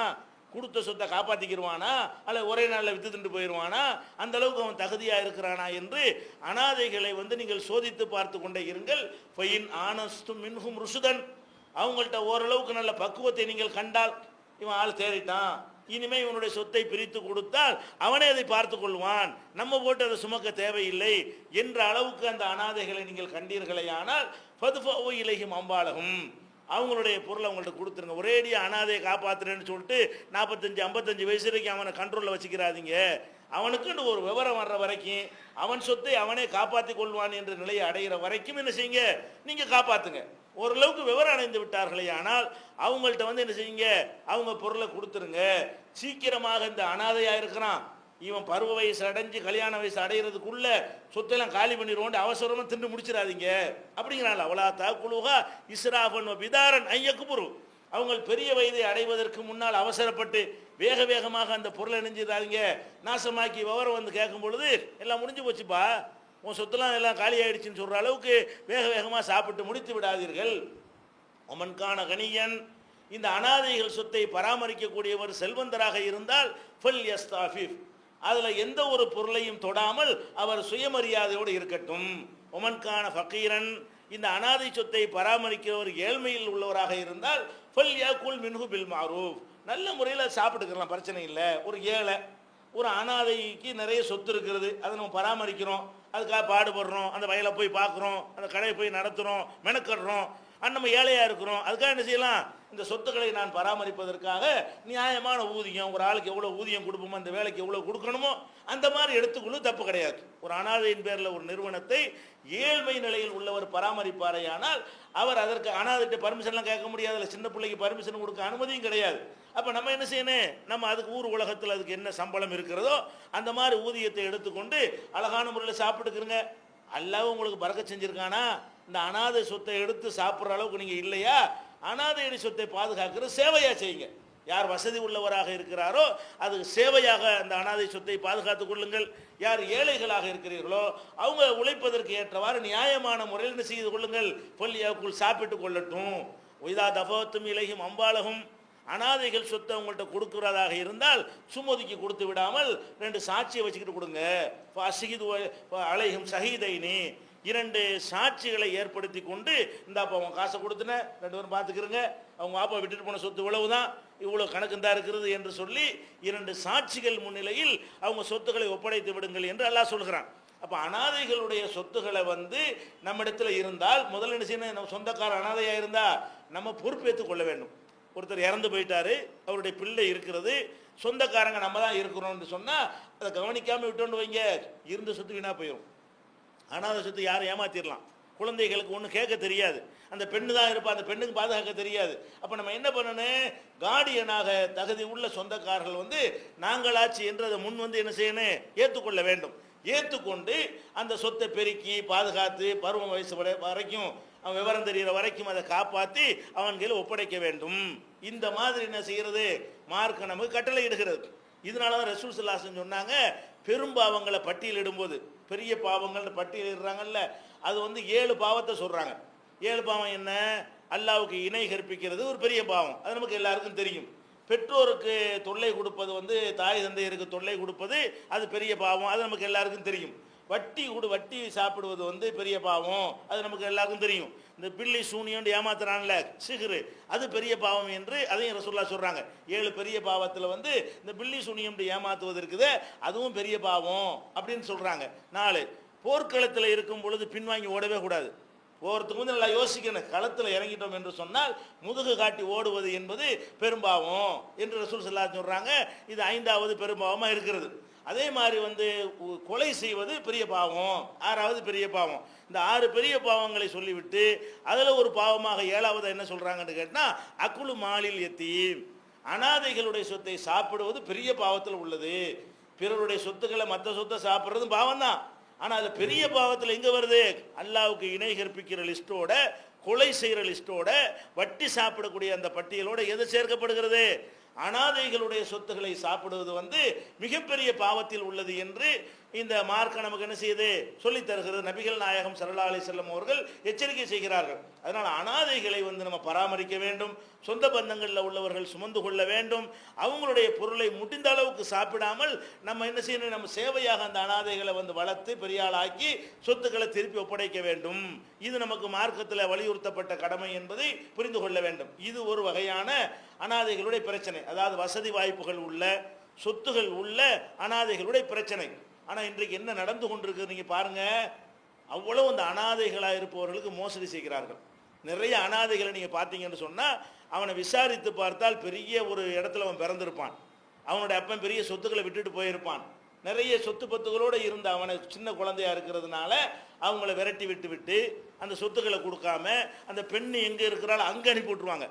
கொடுத்த சொத்தை காப்பாற்றிக்கிடுவானா அல்ல ஒரே நாளில் வித்து திண்டு போயிடுவானா அந்த அளவுக்கு அவன் தகுதியாக இருக்கிறானா என்று அனாதைகளை வந்து நீங்கள் சோதித்து பார்த்து கொண்டே இருங்கள். ஃபைன் ஆனஸ்தும் மின்ஹும் ருசுதன் அவங்கள்ட்ட ஓரளவுக்கு நல்ல பக்குவத்தை நீங்கள் கண்டால் இவன் ஆள் தேறிட்டான். இனிமே இவனுடைய சொத்தை பிரித்து கொடுத்தால் அவனே அதை பார்த்து கொள்வான் நம்ம போட்டு அதை சுமக்க தேவையில்லை என்ற அளவுக்கு அந்த அனாதைகளை நீங்கள் கண்டீர்களே ஆனால் பதுபோ இலகும் அம்பாலகும் அவங்களுடைய பொருளை அவங்கள்ட்ட கொடுத்துருங்க. ஒரேடியாக அனாதையை காப்பாத்துறேன்னு சொல்லிட்டு நாற்பத்தஞ்சு ஐம்பத்தஞ்சு வயசு வரைக்கும் அவனை கண்ட்ரோலில் வச்சுக்கிறாதீங்க. அவனுக்குன்னு ஒரு விவரம் வர்ற வரைக்கும் அவன் சொத்தை அவனே காப்பாற்றி கொள்வான் என்ற நிலையை அடைகிற வரைக்கும் என்ன செய்யுங்க? நீங்கள் காப்பாற்றுங்க ஓரளவுக்கு விவரம் அடைந்து விட்டார்களே ஆனால் அவங்கள்ட்ட வந்து என்ன செய்யுங்க? அவங்க பொருளை கொடுத்துருங்க. சீக்கிரமாக இந்த அனாதையாக இருக்கிறான். இவன் பருவ வயசு அடைஞ்சு கல்யாண வயசு அடைகிறதுக்குள்ள சொத்தெல்லாம் காலி பண்ணிடுவோம் அவசரமாக திண்டு முடிச்சிடாதீங்க. அப்படிங்கிறாள் அவளா தாக்குழுகா இஸ்ராஃபன் விதாரன் ஐயக்குபுரு அவங்க பெரிய வயதை அடைவதற்கு முன்னால் அவசரப்பட்டு வேக வேகமாக அந்த பொருளை நினைஞ்சிடாதீங்க நாசமாக்கி விவரம் வந்து கேட்கும் பொழுது எல்லாம் முடிஞ்சு போச்சுப்பா. உன் சொத்துலாம் எல்லாம் காலி ஆயிடுச்சுன்னு சொல்கிற அளவுக்கு வேக வேகமாக சாப்பிட்டு முடித்து விடாதீர்கள். ஒமன்கான கணியன் இந்த அனாதைகள் சொத்தை பராமரிக்கக்கூடியவர் செல்வந்தராக இருந்தால் ஃபல் யஸ்தாஃபிஃப். அதில் எந்த ஒரு பொருளையும் தொடாமல் அவர் சுயமரியாதையோடு இருக்கட்டும். ஒமன்கான ஃபக்கீரன் இந்த அனாதை சொத்தை பராமரிக்கிறவர் ஏழ்மையில் உள்ளவராக இருந்தால் ஃபல் யாக்குல் மின்ஹு பில் மாரூஃப். நல்ல முறையில் சாப்பிட்டுக்கலாம் பிரச்சனை இல்லை. ஒரு ஏழை ஒரு அனாதைக்கு நிறைய சொத்து இருக்கிறது அதை நம்ம பராமரிக்கிறோம். அதுக்காக பாடுபடுறோம். அந்த வயலை போய் பார்க்குறோம். அந்த கடையை போய் நடத்துகிறோம் மெனக்கடுறோம். ஆனால் நம்ம ஏழையாக இருக்கிறோம். அதுக்காக என்ன செய்யலாம்? இந்த சொத்துக்களை நான் பராமரிப்பதற்காக நியாயமான ஊதியம் ஒரு ஆளுக்கு எவ்வளோ ஊதியம் கொடுப்போமோ அந்த வேலைக்கு எவ்வளோ கொடுக்கணுமோ அந்த மாதிரி எடுத்துக்கொள்ளும் தப்பு கிடையாது. ஒரு அனாதையின் பேரில் ஒரு நிறுவனத்தை ஏழ்மை நிலையில் உள்ளவர் பராமரிப்பாரையானால் அவர் அதற்கு அனாதைட்ட பர்மிஷன்லாம் கேட்க முடியாதுல்ல சின்ன பிள்ளைக்கு பர்மிஷன் கொடுக்க அனுமதியும் கிடையாது. அப்போ நம்ம என்ன செய்யணும்? நம்ம அதுக்கு ஊர் உலகத்தில் அதுக்கு என்ன சம்பளம் இருக்கிறதோ அந்த மாதிரி ஊதியத்தை எடுத்துக்கொண்டு அழகான முறையில் சாப்பிட்டுக்கிறங்க அல்லாவும் உங்களுக்கு பறக்க செஞ்சுருக்கானா? இந்த அனாதை சொத்தை எடுத்து சாப்பிட்ற அளவுக்கு நீங்கள் இல்லையா? அனாதையடி சொத்தை பாதுகாக்கிற சேவையாக செய்யுங்க. யார் வசதி உள்ளவராக இருக்கிறாரோ அது சேவையாக அந்த அனாதை சொத்தை பாதுகாத்துக் கொள்ளுங்கள். யார் ஏழைகளாக இருக்கிறீர்களோ அவங்க உழைப்பதற்கு ஏற்றவாறு நியாயமான முறையில் என்ன செய்து கொள்ளுங்கள். பொல்லியாக்குள் சாப்பிட்டு கொள்ளட்டும். ஒய்தா தபவத்தும் இலகும் அம்பாலகும். அனாதைகள் சொத்தை உங்கள்கிட்ட கொடுக்கிறதாக இருந்தால் சுமதிக்கு கொடுத்து விடாமல் ரெண்டு சாட்சியை வச்சுக்கிட்டு கொடுங்க. அசகிது அலைகும் சஹீதைனி இரண்டு சாட்சிகளை ஏற்படுத்தி கொண்டு இந்தாப்பா அவன் காசை கொடுத்துனேன் ரெண்டு பேரும் பார்த்துக்கிறங்க அவங்க அப்பா விட்டுட்டு போன சொத்து இவ்வளவு தான் இவ்வளோ கணக்கு தான் இருக்கிறது என்று சொல்லி இரண்டு சாட்சிகள் முன்னிலையில் அவங்க சொத்துக்களை ஒப்படைத்து விடுங்கள் என்று அல்லாஹ் சொல்கிறான். அப்போ அனாதைகளுடைய சொத்துக்களை வந்து நம்மிடத்தில் இருந்தால் முதல் என்ன செய்யணும்? நம்ம சொந்தக்கார அனாதையாக இருந்தால் நம்ம பொறுப்பேற்றுக் கொள்ள வேண்டும். ஒருத்தர் இறந்து போயிட்டாரு அவருடைய பிள்ளை இருக்கிறது சொந்தக்காரங்க நம்ம தான் இருக்கிறோம்னு சொன்னால் அதை கவனிக்காமல் விட்டோன்னு வைங்க. இருந்த சொத்து வீணாக போயிடும் அனாதை சொத்து யாரும் ஏமாத்திடலாம் குழந்தைகளுக்கு ஒன்றும் கேட்க தெரியாது. அந்த பெண்ணு தான் இருப்பா அந்த பெண்ணுக்கு பாதுகாக்க தெரியாது. அப்போ நம்ம என்ன பண்ணணும்? கார்டியனாக தகுதி உள்ள சொந்தக்காரர்கள் வந்து நாங்களாச்சு என்று அதை முன் வந்து என்ன செய்யணும்? ஏற்றுக்கொள்ள வேண்டும். ஏற்றுக்கொண்டு அந்த சொத்தை பெருக்கி பாதுகாத்து பருவம் வயசு வரை- வரைக்கும் அவன் விவரம் தெரிகிற வரைக்கும் அதை காப்பாற்றி அவன் கையில் ஒப்படைக்க வேண்டும். இந்த மாதிரி என்ன செய்கிறது மார்க்க நமக்கு கட்டளை இடுகிறது இதனால தான் ரசூல் சல்லாசன் சொன்னாங்க பெரும்பாவங்களை பட்டியலிடும்போது. பெரிய பாவங்கள்னு பட்டியலிடுறாங்கல்ல அது வந்து ஏழு பாவத்தை சொல்கிறாங்க ஏழு பாவம் என்ன? அல்லாவுக்கு இணை கற்பிக்கிறது ஒரு பெரிய பாவம். அது நமக்கு எல்லாருக்கும் தெரியும். பெற்றோருக்கு தொல்லை கொடுப்பது வந்து தாய் தந்தையருக்கு தொல்லை கொடுப்பது அது பெரிய பாவம். அது நமக்கு எல்லாருக்கும் தெரியும். வட்டி கொடு வட்டி சாப்பிடுவது வந்து பெரிய பாவம். அது நமக்கு எல்லாருக்கும் தெரியும். இந்த பில்லி சூனியோண்டு ஏமாத்துறான்ல சிகுரு அது பெரிய பாவம் என்று அதையும் ரசூல்லா சொல்றாங்க. ஏழு பெரிய பாவத்தில் வந்து இந்த பில்லி சூனியம் ஏமாத்துவது இருக்குது அதுவும் பெரிய பாவம் அப்படின்னு சொல்றாங்க. நாலு போர்க்களத்தில் இருக்கும் பொழுது பின்வாங்கி ஓடவே கூடாது. ஒவ்வொருத்தருக்கு வந்து நல்லா யோசிக்கணும். களத்தில் இறங்கிட்டோம் என்று சொன்னால் முதுகு காட்டி ஓடுவது என்பது பெரும்பாவம் என்று ரசூல் சல்லா சொல்கிறாங்க இது ஐந்தாவது பெரும்பாவமாக இருக்கிறது. அதே மாதிரி வந்து கொலை செய்வது பெரிய பாவம். ஆறாவது பெரிய பாவம். இந்த ஆறு பெரிய பாவங்களை சொல்லிவிட்டு அதில் ஒரு பாவமாக ஏழாவது என்ன சொல்கிறாங்கன்னு கேட்டால் அக்குழு மாலில் எத்தீம் அனாதைகளுடைய சொத்தை சாப்பிடுவது பெரிய பாவத்தில் உள்ளது. பிறருடைய சொத்துக்களை மற்ற சொத்தை சாப்பிட்றதும் பாவம் தான் ஆனால் அது பெரிய பாவத்தில் எங்கே வருது? அல்லாவுக்கு இணை கற்பிக்கிற லிஸ்ட்டோட கொலை செய்கிற லிஸ்ட்டோட வட்டி சாப்பிடக்கூடிய அந்த பட்டியலோட எது சேர்க்கப்படுகிறது? அனாதைகளுடைய சொத்துக்களை சாப்பிடுவது வந்து மிகப்பெரிய பாவத்தில் உள்ளது என்று இந்த மார்க்க நமக்கு என்ன செய்யுது? சொல்லி தருகிறது. நபிகள் நாயகம் சல்லா அலி செல்லம் அவர்கள் எச்சரிக்கை செய்கிறார்கள். அதனால் அனாதைகளை வந்து நம்ம பராமரிக்க வேண்டும். சொந்த பந்தங்களில் உள்ளவர்கள் சுமந்து கொள்ள வேண்டும். அவங்களுடைய பொருளை முடிந்த அளவுக்கு சாப்பிடாமல் நம்ம என்ன செய்யணும்? நம்ம சேவையாக அந்த அனாதைகளை வந்து வளர்த்து பெரிய ஆளாக்கி சொத்துக்களை திருப்பி ஒப்படைக்க வேண்டும். இது நமக்கு மார்க்கத்தில் வலியுறுத்தப்பட்ட கடமை என்பதை புரிந்து கொள்ள வேண்டும். இது ஒரு வகையான அனாதைகளுடைய பிரச்சனை. அதாவது வசதி வாய்ப்புகள் உள்ள சொத்துகள் உள்ள அனாதைகளுடைய பிரச்சனை. ஆனால் இன்றைக்கு என்ன நடந்து கொண்டிருக்கு நீங்கள் பாருங்கள் அவ்வளோ அந்த அனாதைகளாக இருப்பவர்களுக்கு மோசடி செய்கிறார்கள். நிறைய அனாதைகளை நீங்கள் பார்த்தீங்கன்னு சொன்னால் அவனை விசாரித்து பார்த்தால் பெரிய ஒரு இடத்துல அவன் பிறந்திருப்பான். அவனோட அப்பன் பெரிய சொத்துக்களை விட்டுட்டு போயிருப்பான். நிறைய சொத்து பத்துகளோடு இருந்த அவனை சின்ன குழந்தையா இருக்கிறதுனால அவங்கள விரட்டி விட்டு விட்டு அந்த சொத்துக்களை கொடுக்காம அந்த பெண் எங்கே இருக்கிறாள் அங்கே அனுப்பி விட்டுருவாங்க.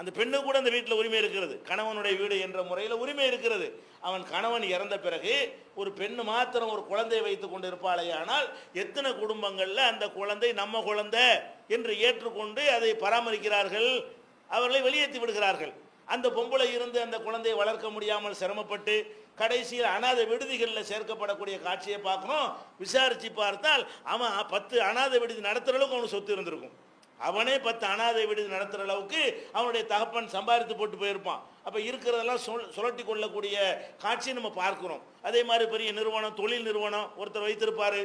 அந்த பெண்ணு கூட அந்த வீட்டில் உரிமை இருக்கிறது. கணவனுடைய வீடு என்ற முறையில் உரிமை இருக்கிறது. அவன் கணவன் இறந்த பிறகு ஒரு பெண்ணு மாத்திரம் ஒரு குழந்தையை வைத்து கொண்டு இருப்பாளே ஆனால் எத்தனை குடும்பங்களில் அந்த குழந்தை நம்ம குழந்தை என்று ஏற்றுக்கொண்டு அதை பராமரிக்கிறார்கள். அவர்களை வெளியேற்றி விடுகிறார்கள். அந்த பொம்பளை இருந்து அந்த குழந்தையை வளர்க்க முடியாமல் சிரமப்பட்டு கடைசியில் அனாதை விடுதிகளில் சேர்க்கப்படக்கூடிய காட்சியை பார்க்கணும். விசாரித்து பார்த்தால் அவன் பத்து அனாதை விடுதி நடத்துகிறளவுக்கு அவனுக்கு சொத்து இருந்திருக்கும். அவனே பத்து அனாதை விடுதி நடத்துகிற அளவுக்கு அவனுடைய தகப்பன் சம்பாதித்து போட்டு போயிருப்பான். அப்போ இருக்கிறதெல்லாம் சொல் சுரட்டி கொள்ளக்கூடிய காட்சியை நம்ம பார்க்குறோம். அதே மாதிரி பெரிய நிறுவனம் தொழில் நிறுவனம் ஒருத்தர் வைத்திருப்பார்.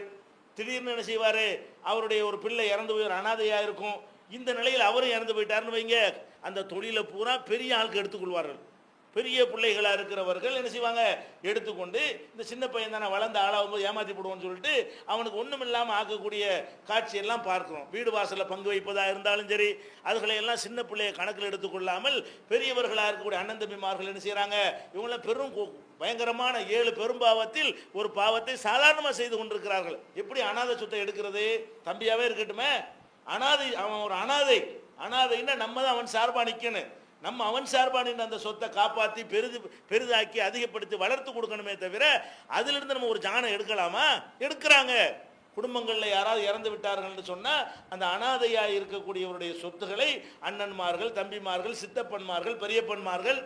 திடீர்னு என்ன செய்வார்? அவருடைய ஒரு பிள்ளை இறந்து போய் ஒரு அனாதையாக இருக்கும். இந்த நிலையில் அவரும் இறந்து போயிட்டாருன்னு வைங்க. அந்த தொழிலை பூரா பெரிய ஆளுக்கு எடுத்துக்கொள்வார்கள். பெரிய பிள்ளைகளாக இருக்கிறவர்கள் என்ன செய்வாங்க? எடுத்துக்கொண்டு இந்த சின்ன பையன் தானே வளர்ந்த ஆளாகும் போது ஏமாற்றி போடுவோம்னு சொல்லிட்டு அவனுக்கு ஒன்றும் இல்லாமல் ஆக்கக்கூடிய காட்சியெல்லாம் பார்க்குறோம். வீடு வாசலில் பங்கு வைப்பதாக இருந்தாலும் சரி அதுகளையெல்லாம் சின்ன பிள்ளையை கணக்கில் எடுத்துக்கொள்ளாமல் பெரியவர்களாக இருக்கக்கூடிய அண்ணன் தம்பிமார்கள் என்ன செய்கிறாங்க இவங்களாம் பெரும் கு- பயங்கரமான ஏழு பெரும்பாவத்தில் ஒரு பாவத்தை சாதாரணமாக செய்து கொண்டிருக்கிறார்கள். எப்படி அனாதை சொத்தை எடுக்கிறது? தம்பியாகவே இருக்கட்டுமே. அனாதை அவன் ஒரு அனாதை. அனாதைன்னா நம்ம தான் அவன் சார்பாக நிற்கணும் நம்ம அவன் சார்பா நின்று அந்த சொத்தை காப்பாற்றி பெரிது பெரிதாக்கி அதிகப்படுத்தி வளர்த்து கொடுக்கணுமே தவிர அதிலிருந்து நம்ம ஒரு ஜானம் எடுக்கலாமா? எடுக்கிறாங்க. குடும்பங்களில் யாராவது இறந்து விட்டார்கள்னு சொன்னால் அந்த அனாதையாக இருக்கக்கூடியவருடைய சொத்துக்களை அண்ணன்மார்கள் தம்பிமார்கள் சித்தப்பன்மார்கள் பெரியப்பன்மார்கள்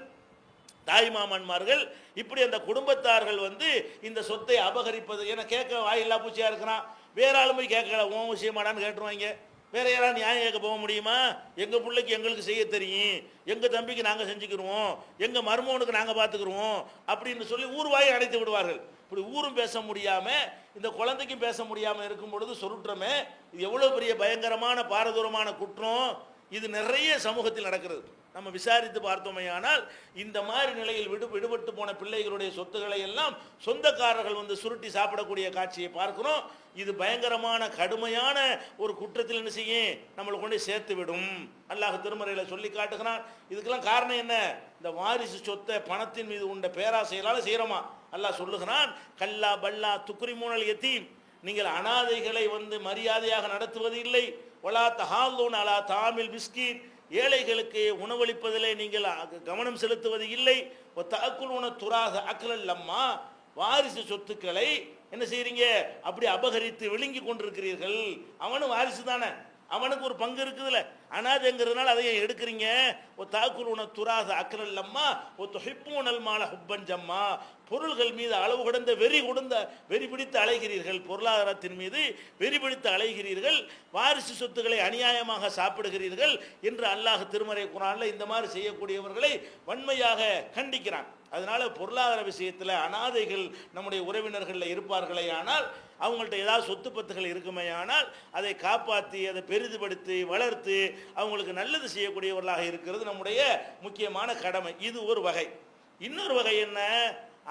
தாய் மாமன்மார்கள் இப்படி அந்த குடும்பத்தார்கள் வந்து இந்த சொத்தை அபகரிப்பது. ஏன்னா கேட்க வாயில்லா பூச்சியாக இருக்கிறான். வேற ஆளும் போய் கேட்கல உன் விஷயமாடான்னு கேட்டுருவாங்க. வேற யாராவது நியாயம் கேட்க போக முடியுமா? எங்கள் பிள்ளைக்கு எங்களுக்கு செய்ய தெரியும். எங்கள் தம்பிக்கு நாங்கள் செஞ்சுக்கிடுவோம் எங்கள் மருமகனுக்கு நாங்கள் பார்த்துக்கிருவோம் அப்படின்னு சொல்லி ஊர்வாயை அடைத்து விடுவார்கள். இப்படி ஊரும் பேச முடியாமல் இந்த குழந்தைக்கும் பேச முடியாமல் இருக்கும் பொழுது சொருற்றமே இது எவ்வளோ பெரிய பயங்கரமான பாரதூரமான குற்றம். இது நிறைய சமூகத்தில் நடக்கிறது. நம்ம விசாரித்து பார்த்தோமையானால் இந்த மாதிரி நிலையில் விடு விடுபட்டு போன பிள்ளைகளுடைய சொத்துக்களை எல்லாம் சொந்தக்காரர்கள் வந்து சுருட்டி சாப்பிடக்கூடிய காட்சியை பார்க்கிறோம். இது பயங்கரமான கடுமையான ஒரு குற்றத்தில் என்ன செய்யும்? நம்மளை கொண்டு சேர்த்து விடும். அல்லாஹ் திருமறையில் சொல்லி காட்டுகிறான். இதுக்கெல்லாம் காரணம் என்ன? இந்த வாரிசு சொத்தை பணத்தின் மீது உண்ட பேராசையிலால செய்கிறோமா அல்லாஹ் சொல்லுகிறான் கல்லா பல்லா துக்குரிமூனல் எத்தீம் நீங்கள் அனாதைகளை வந்து மரியாதையாக நடத்துவது இல்லை. ஒலா தஹாலூன் அலா தாமில் பிஸ்கீட் ஏழைகளுக்கு உணவளிப்பதிலே நீங்கள் கவனம் செலுத்துவது இல்லை. தக்குல் துராக அக்கலல் அம்மா வாரிசு சொத்துக்களை என்ன செய்கிறீங்க அப்படி அபகரித்து விழுங்கி கொண்டிருக்கிறீர்கள். அவனும் வாரிசு தானே. அவனுக்கு ஒரு பங்கு இருக்குதுல்ல அனாதைங்கிறதுனால அதை ஏன் எடுக்கிறீங்க. ஓ தாக்குல் உன துராக அக்கரல் அம்மா ஓ தொகைப்பூனல் மால ஹுப்பன் ஜம்மா. பொருள்கள் மீது அளவு கடந்த வெறி கொடுந்த வெறி பிடித்து அலைகிறீர்கள். பொருளாதாரத்தின் மீது வெறி பிடித்து அலைகிறீர்கள். வாரிசு சொத்துக்களை அநியாயமாக சாப்பிடுகிறீர்கள் என்று அல்லாஹ் திருமறை குரானில் இந்த மாதிரி செய்யக்கூடியவர்களை வன்மையாக கண்டிக்கிறான். அதனால் பொருளாதார விஷயத்தில் அனாதைகள் நம்முடைய உறவினர்களில் இருப்பார்களே ஆனால் அவங்கள்ட்ட ஏதாவது சொத்து பத்துகள் இருக்குமே ஆனால் அதை காப்பாற்றி அதை பெரிதுபடுத்தி வளர்த்து அவங்களுக்கு நல்லது செய்யக்கூடியவர்களாக இருக்கிறது நம்முடைய முக்கியமான கடமை. இது ஒரு வகை. இன்னொரு வகை என்ன?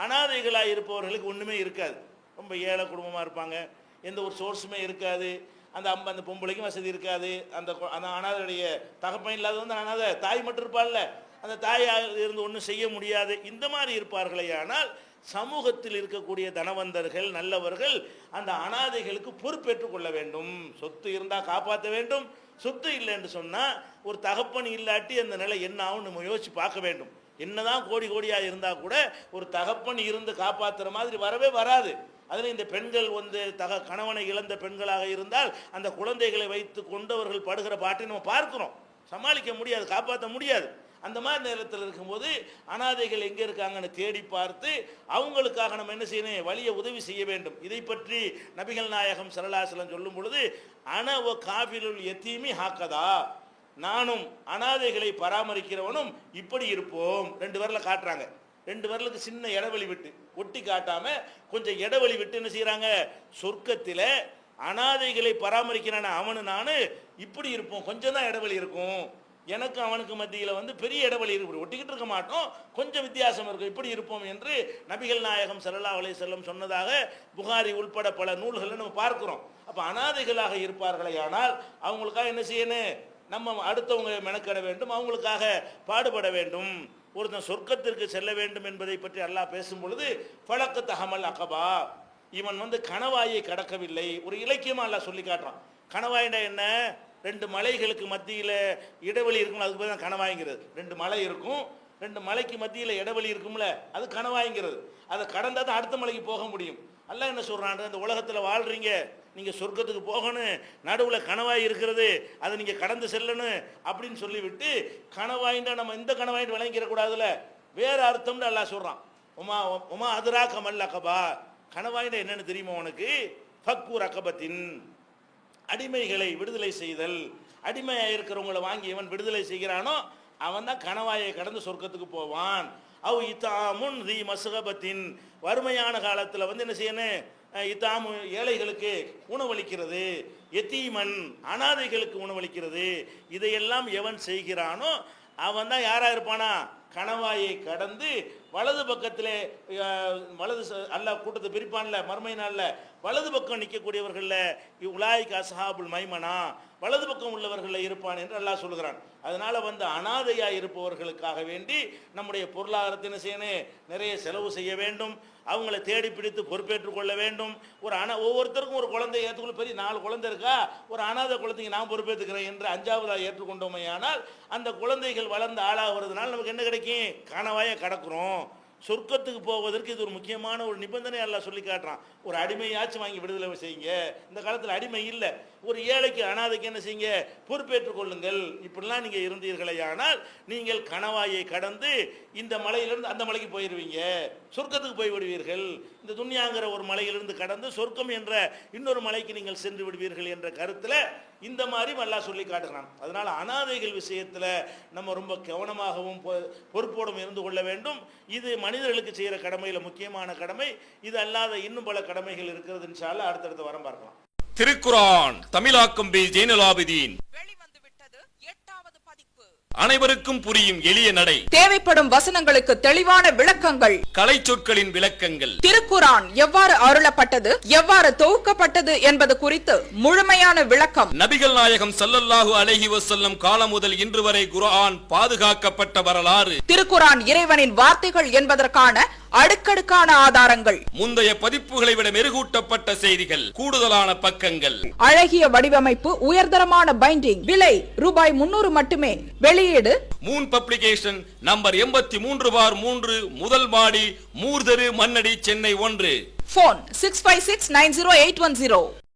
அனாதைகளாக இருப்பவர்களுக்கு ஒன்றுமே இருக்காது. ரொம்ப ஏழை குடும்பமாக இருப்பாங்க. எந்த ஒரு சோர்ஸுமே இருக்காது. அந்த அம்ப அந்த பொம்பளைக்கும் வசதி இருக்காது. அந்த அந்த அனாதையுடைய தகப்பன் இல்லாத வந்து அனாதை தாய் மட்டும் இருப்பாள்ல. அந்த தாயாக இருந்து ஒன்றும் செய்ய முடியாது. இந்த மாதிரி இருப்பார்களே ஆனால் சமூகத்தில் இருக்கக்கூடிய தனவந்தர்கள் நல்லவர்கள் அந்த அனாதைகளுக்கு பொறுப்பேற்றுக் கொள்ள வேண்டும். சொத்து இருந்தால் காப்பாற்ற வேண்டும். சொத்து இல்லை என்று சொன்னால் ஒரு தகப்பன் இல்லாட்டி அந்த நிலை என்ன ஆகும் நம்ம யோசிச்சு பார்க்க வேண்டும். என்னதான் கோடி கோடியாக இருந்தால் கூட ஒரு தகப்பன் இருந்து காப்பாற்றுற மாதிரி வரவே வராது. அதில் இந்த பெண்கள் வந்து தக கணவனை இழந்த பெண்களாக இருந்தால் அந்த குழந்தைகளை வைத்து கொண்டவர்கள் படுகிற பாட்டை நம்ம பார்க்குறோம். சமாளிக்க முடியாது காப்பாற்ற முடியாது. அந்த மாதிரி நேரத்தில் இருக்கும்போது அனாதைகள் எங்கே இருக்காங்கன்னு தேடி பார்த்து அவங்களுக்காக நம்ம என்ன செய்யணும்? வழியை உதவி செய்ய வேண்டும். இதை பற்றி நபிகள் நாயகம் சரலாசலம் சொல்லும் பொழுது அன ஓ காபிலுல் எத்தீமி ஹாக்கதா? நானும் அனாதைகளை பராமரிக்கிறவனும் இப்படி இருப்போம். ரெண்டு வரல காட்டுறாங்க. ரெண்டு வரலுக்கு சின்ன இடைவெளி விட்டு ஒட்டி காட்டாம கொஞ்சம் இடைவெளி விட்டு என்ன செய்யறாங்க சொர்க்கத்தில் அனாதைகளை பராமரிக்கிறான அவனு நானு இப்படி இருப்போம். கொஞ்சம் தான் இடைவெளி இருக்கும். எனக்கு அவனுக்கு மத்தியில் வந்து பெரிய இடைவெளி இருக்கு. ஒட்டிக்கிட்டு இருக்க மாட்டோம். கொஞ்சம் வித்தியாசம் இருக்கும். இப்படி இருப்போம் என்று நபிகள் நாயகம் ஸல்லல்லாஹு அலை செல்லம் சொன்னதாக புகாரி உள்பட பல நூல்களை நம்ம பார்க்கிறோம். அப்போ அனாதைகளாக இருப்பார்களே ஆனால் அவங்களுக்காக என்ன செய்யணும்? நம்ம அடுத்தவங்க மெனக்கட வேண்டும் அவங்களுக்காக பாடுபட வேண்டும். ஒருத்தன் சொர்க்கத்திற்கு செல்ல வேண்டும் என்பதை பற்றி அல்லாஹ் பேசும் பொழுது பழக்க தகமல் அகபா. இவன் வந்து கணவாயை கடக்கவில்லை. ஒரு இலக்கியமாக அல்லாஹ் சொல்லி காட்டுறான். கணவாயினா என்ன? ரெண்டு மலைகளுக்கு மத்தியில் இடைவெளி இருக்கும் அதுக்கு தான் கணவாய்ங்கிறது. ரெண்டு மலை இருக்கும். ரெண்டு மலைக்கு மத்தியில் இடைவெளி இருக்கும்ல அது கணவாய்ங்கிறது. அதை கடந்தால் தான் அடுத்த மலைக்கு போக முடியும். அல்லாஹ் என்ன சொல்கிறான் இந்த உலகத்தில் வாழ்கிறீங்க நீங்கள் சொர்க்கத்துக்கு போகணும் நடுவில் கணவாய் இருக்கிறது அதை நீங்கள் கடந்து செல்லணும் அப்படின்னு சொல்லிவிட்டு கணவாயின்றா நம்ம இந்த விளங்கிற விளங்கிடக்கூடாதுல வேறு அர்த்தம்னு எல்லாம் சொல்கிறான் உமா உமா அதுரா கமல் அக்கபா கணவாயின்ற என்னென்னு தெரியுமா உனக்கு? ஃபக்கூர் அக்கபத்தின் அடிமைகளை விடுதலை செய்தல். அடிமையாக இருக்கிறவங்கள வாங்கி எவன் விடுதலை செய்கிறானோ அவன் தான் கணவாயை கடந்து சொர்க்கத்துக்கு போவான். அவ் இத்தாமுன் தி மசுகபத்தின் வறுமையான காலத்தில் வந்து என்ன செய்யணும்? இத்தாமு ஏழைகளுக்கு உணவளிக்கிறது. எத்தீமன் அனாதைகளுக்கு உணவளிக்கிறது. இதையெல்லாம் எவன் செய்கிறானோ அவன் தான் யாரா இருப்பானா? கணவாயை கடந்து வலது பக்கத்தில் வலது அல்ல கூட்டத்தை பிரிப்பான்ல மறுமை நாளில் வலது பக்கம் நிற்கக்கூடியவர்களில் உலாய்க்கு அசஹாபுல் மைமனா வலது பக்கம் உள்ளவர்களில் இருப்பான் என்று அல்லாஹ் சொல்கிறான் அதனால் வந்து அனாதையாக இருப்பவர்களுக்காக வேண்டி நம்முடைய பொருளாதாரத்தை என்ன செய்யணும் நிறைய செலவு செய்ய வேண்டும். அவங்கள தேடி பிடித்து பொறுப்பேற்றுக் கொள்ள வேண்டும். ஒரு அனா ஒவ்வொருத்தருக்கும் ஒரு குழந்தை ஏற்றுக்கொள்ள பெரிய நாலு குழந்தை இருக்கா? ஒரு அனாதை குழந்தைங்க நான் பொறுப்பேற்றுக்கிறேன் என்று அஞ்சாவதாக ஏற்றுக்கொண்டோமையானால் அந்த குழந்தைகள் வளர்ந்து ஆளாகிறதுனால நமக்கு என்ன கிடைக்கும்? கனவாய கடக்கிறோம். சொர்க்கத்துக்கு போவதற்கு இது ஒரு முக்கியமான ஒரு நிபந்தனை எல்லாம் சொல்லி காட்டுறான். ஒரு அடிமையாச்சும் வாங்கி விடுதலை செய்யுங்க. இந்த காலத்தில் அடிமை இல்லை. ஒரு ஏழைக்கு அனாதைக்கு என்ன செய்யுங்க? பொறுப்பேற்றுக் கொள்ளுங்கள். இப்படிலாம் நீங்கள் இருந்தீர்களே ஆனால் நீங்கள் கணவாயை கடந்து இந்த மலையிலிருந்து அந்த மலைக்கு போயிடுவீங்க சொர்க்கத்துக்கு போய் விடுவீர்கள். இந்த துன்யாங்கிற ஒரு மலையிலிருந்து கடந்து சொர்க்கம் என்ற இன்னொரு மலைக்கு நீங்கள் சென்று விடுவீர்கள் என்ற கருத்தில் இந்த மாதிரி நல்லா சொல்லி காட்டுகிறான் அதனால அனாதைகள் விஷயத்தில் நம்ம ரொம்ப கவனமாகவும் பொ- பொறுப்போடும் இருந்து கொள்ள வேண்டும். இது மனிதர்களுக்கு செய்கிற கடமையில் முக்கியமான கடமை. இது அல்லாத இன்னும் பல கடமைகள் இருக்கிறதுன்னு இன்ஷால்லா அடுத்தடுத்த வரம் பார்க்கலாம். திருக்குரான் தமிழாக்கம் பி ஜெயினலாபிதீன் அனைவருக்கும் புரியும் எளிய நடை. தேவைப்படும் வசனங்களுக்கு தெளிவான விளக்கங்கள். கலை சொற்களின் விளக்கங்கள். திருக்குரான் எவ்வாறு அருளப்பட்டது எவ்வாறு தொகுக்கப்பட்டது என்பது குறித்து முழுமையான விளக்கம். நபிகள் நாயகம் ஸல்லல்லாஹு அலைஹி வஸல்லம் காலம் முதல் இன்று வரை குர்ஆன் பாதுகாக்கப்பட்ட வரலாறு. திருக்குரான் இறைவனின் வார்த்தைகள் என்பதற்கான அடுக்கடுக்கான ஆதாரங்கள். முந்தைய பதிப்புகளை விட மெருகூட்டப்பட்ட செய்திகள் கூடுதலான பக்கங்கள். அழகிய வடிவமைப்பு உயர்தரமான பைண்டிங் விலை ரூபாய் முன்னூறு மட்டுமே. வெளியீடு மூன் பப்ளிகேஷன் நம்பர் எண்பத்தி மூன்று பார் மூன்று முதல் மாடி மூர்தரு மன்னடி சென்னை ஒன்று. Phone six five six nine zero eight one zero